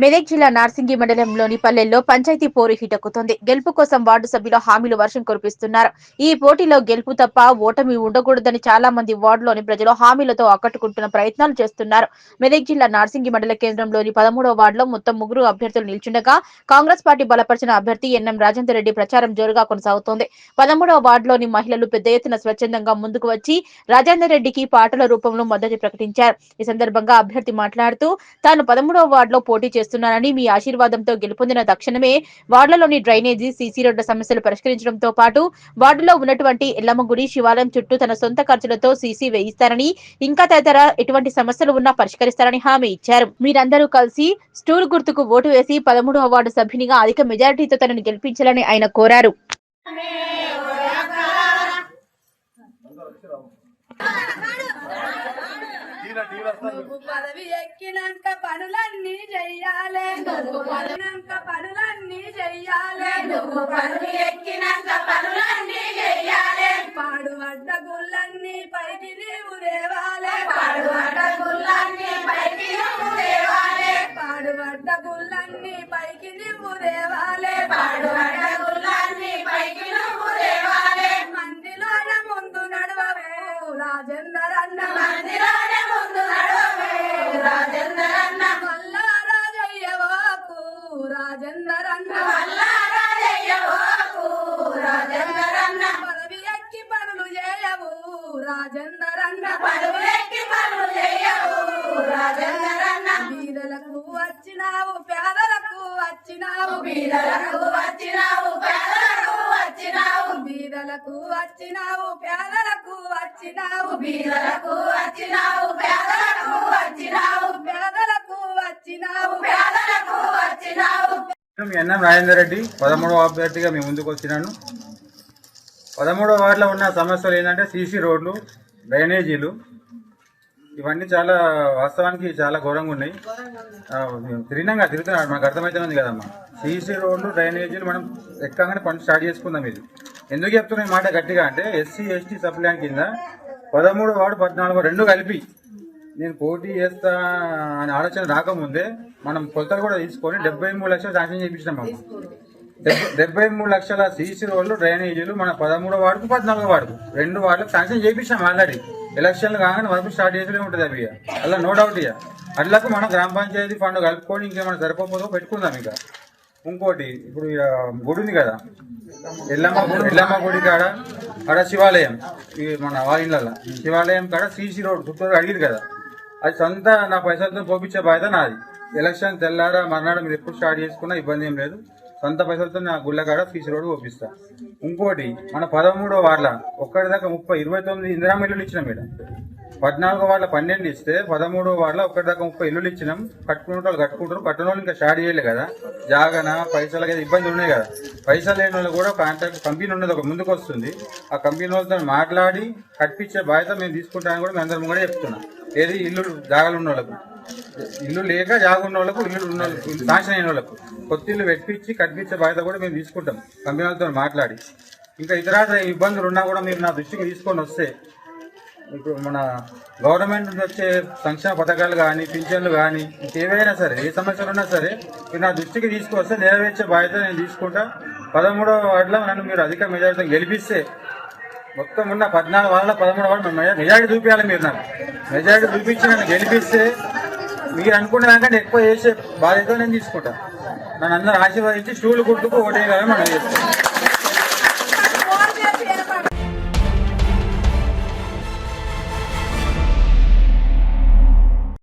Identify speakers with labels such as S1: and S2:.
S1: మెదక్ జిల్లా నార్సింగి మండలంలోని పల్లెల్లో పంచాయతీ పోరు హిటెక్కుతోంది. గెలుపు కోసం వార్డు సభ్యులు హామీలు వర్షం కురిపిస్తున్నారు. ఈ పోటీలో గెలుపు తప్ప ఓటమి ఉండకూడదని చాలా మంది వార్డులోని ప్రజలు హామీలతో ఆకట్టుకుంటున్న ప్రయత్నాలు చేస్తున్నారు. మెదక్ జిల్లా నార్సింగి మండల కేంద్రంలోని పదమూడవ వార్డులో మొత్తం ముగ్గురు అభ్యర్థులు నిల్చుండగా కాంగ్రెస్ పార్టీ బలపరిచిన అభ్యర్థి ఎన్ఎం రాజేందర్ రెడ్డి ప్రచారం జోరుగా కొనసాగుతోంది. పదమూడవ వార్డులోని మహిళలు పెద్ద ఎత్తున స్వచ్ఛందంగా ముందుకు వచ్చి రాజేందర్ రెడ్డికి పాటల రూపంలో మద్దతు ప్రకటించారు. ఈ సందర్భంగా అభ్యర్థి మాట్లాడుతూ తాను పదమూడవ వార్డులో పోటీ చేస్తున్నానని మీ ఆశీర్వాదంతో గెలుపొందిన తక్షణమే వార్డులలోని డ్రైనేజీ సీసీ రోడ్ల సమస్యలు పరిష్కరించడంతో పాటు వార్డులో ఉన్నటువంటి ఎల్లమ్మ గుడి శివాలయం చుట్టూ తన సొంత ఖర్చులతో సీసీ వేయిస్తారని ఇంకా తదితర ఎటువంటి సమస్యలు ఉన్నా పరిష్కరిస్తారని హామీ ఇచ్చారు. మీరందరూ కలిసి స్టూల్ గుర్తుకు ఓటు వేసి పదమూడవ వార్డు సభ్యునిగా అధిక మెజారిటీతో తనను గెలిపించాలని ఆయన కోరారు.
S2: పదవి ఎక్కినాక పనులన్నీ పడినాక పనులన్నీ చెయ్యాలే. నువ్వు పదవి ఎక్కినాక పనులన్నీ చెయ్యాలే. పాడు అడ్డ గుళ్ళన్నీ పైకి నీవు దేవాలే పాడు అడ్డ గుళ్ళన్నీ పైకి నువ్వు దేవాలే పాడు అడ్డ గుళ్ళన్నీ పైకి నువ్వు దేవాలే పాడు అడ్డ గుళ్ళన్నీ పైకి నువ్వు దేవాలే మందిలోన ముందు నడవవే. రాజేందర్ రాజేందర్ అన్న మల్లా రాజయ్యవాకు రాజేందర్ అన్న పదవి ఎక్కి పనులు చేయవు. రాజేందర్ అన్న పదవి ఎక్కి పనులు చేయవు. బీదలకు వచ్చినావు పేదలకు వచ్చినావు. బీదలకు వచ్చినావు పేదలకు వచ్చినావు. బీదలకు వచ్చినావు పేదలకు వచ్చినావు. బీదలకు వచ్చినావు.
S3: ఎన్ఎం రాజేందర్ రెడ్డి. పదమూడవ అభ్యర్థిగా మేము ముందుకు వచ్చినాను. పదమూడవ వార్డులో ఉన్న సమస్యలు ఏంటంటే సీసీ రోడ్లు డ్రైనేజీలు. ఇవన్నీ చాలా వాస్తవానికి చాలా ఘోరంగా ఉన్నాయి. తిరిగినాక తిరుగుతున్నాడు మనకు అర్థమవుతుంది కదమ్మా సీసీ రోడ్లు డ్రైనేజీలు మనం ఎక్కగానే పని స్టార్ట్ చేసుకుందాం ఇది. ఎందుకు చెప్తున్నాయి మాట గట్టిగా అంటే ఎస్సీ ఎస్టీ సప్లాన్ కింద పదమూడు వార్డు పద్నాలుగు రెండు కలిపి నేను పోటీ చేస్తా అనే ఆలోచన రాకముందే మనం కొలతలు కూడా తీసుకొని డెబ్బై మూడు లక్షలు శాంక్షన్ చేయించినాం మనం డెబ్బై- మూడు లక్షల సీసీ రోడ్లు డ్రైనేజీలు మన పదమూడో వార్డుకు పద్నాలుగో వార్డుకు. రెండు వార్డులకు శాంక్షన్ చేయించినాం ఆల్రెడీ. ఎలక్షన్లు కాగానే వరకు స్టార్ట్ చేసే ఉంటుంది అవి ఇక. అలా నో డౌట్ ఇక. అట్లకు మనం గ్రామ పంచాయతీ ఫండ్ కలుపుకొని ఇంకేమైనా సరిపోతుందో పెట్టుకుందాం ఇక. ఇంకోటి ఇప్పుడు ఇక గుడి ఉంది కదా. ఎల్లమ్మ గుడి ఎల్లమ్మ గుడి కాడ ఆడ శివాలయం. ఈ మన వాయిన్లలో శివాలయం కాడ సీసీ రోడ్ చుట్టూరు అడిగింది కదా. అది సొంత నా పైసలతో పోపించే బాధ్యత నాది. ఎలక్షన్ తెల్లారా మర్నాడు మీరు ఎప్పుడు స్టార్ట్ చేసుకున్నా ఇబ్బంది ఏం లేదు. సొంత పైసలతో నా గుళ్ళకాడ కాడ రోడ్డు రోడ్ ఇంకోటి మన పదమూడో వార్ల ఒక్కటి దాకా ముప్పై ఇరవై తొమ్మిది ఇందిరా ఇల్లులు ఇచ్చినాం మేడం. పద్నాలుగో వాళ్ళ పన్నెండు ఇస్తే పదమూడో వాళ్ళ ఒక్కటి దాకా ముప్పై ఇల్లులు ఇచ్చినాం. కట్టుకునే వాళ్ళు కట్టుకుంటారు కట్టిన వాళ్ళు ఇంకా స్టార్ట్ చేయలే కదా. జాగన పైసలకి ఇబ్బంది ఉన్నాయి కదా. పైసలు లేని వాళ్ళు కూడా కాంట్రాక్ట్ కంపెనీ ఉన్నది ఒక ముందుకు వస్తుంది. ఆ కంపెనీ వాళ్ళతో మాట్లాడి కట్టించే బాధ్యత మేము తీసుకుంటామని కూడా మేము అందరం కూడా చెప్తున్నాం. ఏది? ఇల్లు జాగాలు ఉన్న వాళ్ళకు ఇల్లు లేక జాగా ఉన్న వాళ్ళకు ఇల్లు ఉన్న వాళ్ళకు ఇల్లు శాంక్షన్ అయిన వాళ్ళకు కొత్త ఇల్లు పెట్టించి కట్టించే బాధ్యత కూడా మేము తీసుకుంటాం. కంపెనీ వాళ్ళతో మాట్లాడి. ఇంకా ఇతర ఇబ్బందులు ఉన్నా కూడా మీరు నా దృష్టికి తీసుకొని వస్తే ఇప్పుడు మన గవర్నమెంట్ నుంచి వచ్చే సంక్షేమ పథకాలు కానీ పింఛన్లు కానీ ఇంకేవైనా సరే ఏ సమస్యలు ఉన్నా సరే మీరు నా దృష్టికి తీసుకొస్తే నెరవేర్చే బాధ్యత నేను తీసుకుంటా. పదమూడవ వార్డులో నన్ను మీరు అధిక మెజారిటీతో గెలిపిస్తే మొత్తం ఉన్న పద్నాలుగు వాళ్ళ పదమూడు వాళ్ళు మెజారిటీ చూపించాలి మీరు నాకు. మెజారిటీ చూపించి నన్ను గెలిపిస్తే మీరు అనుకున్న దానికంటే ఎక్కువ చేసే బాధ్యత నేను తీసుకుంటా. నన్ను అందరూ ఆశీర్వదించి స్టూలు కుట్టుకు ఓటేయాలని మనం చేస్తాం.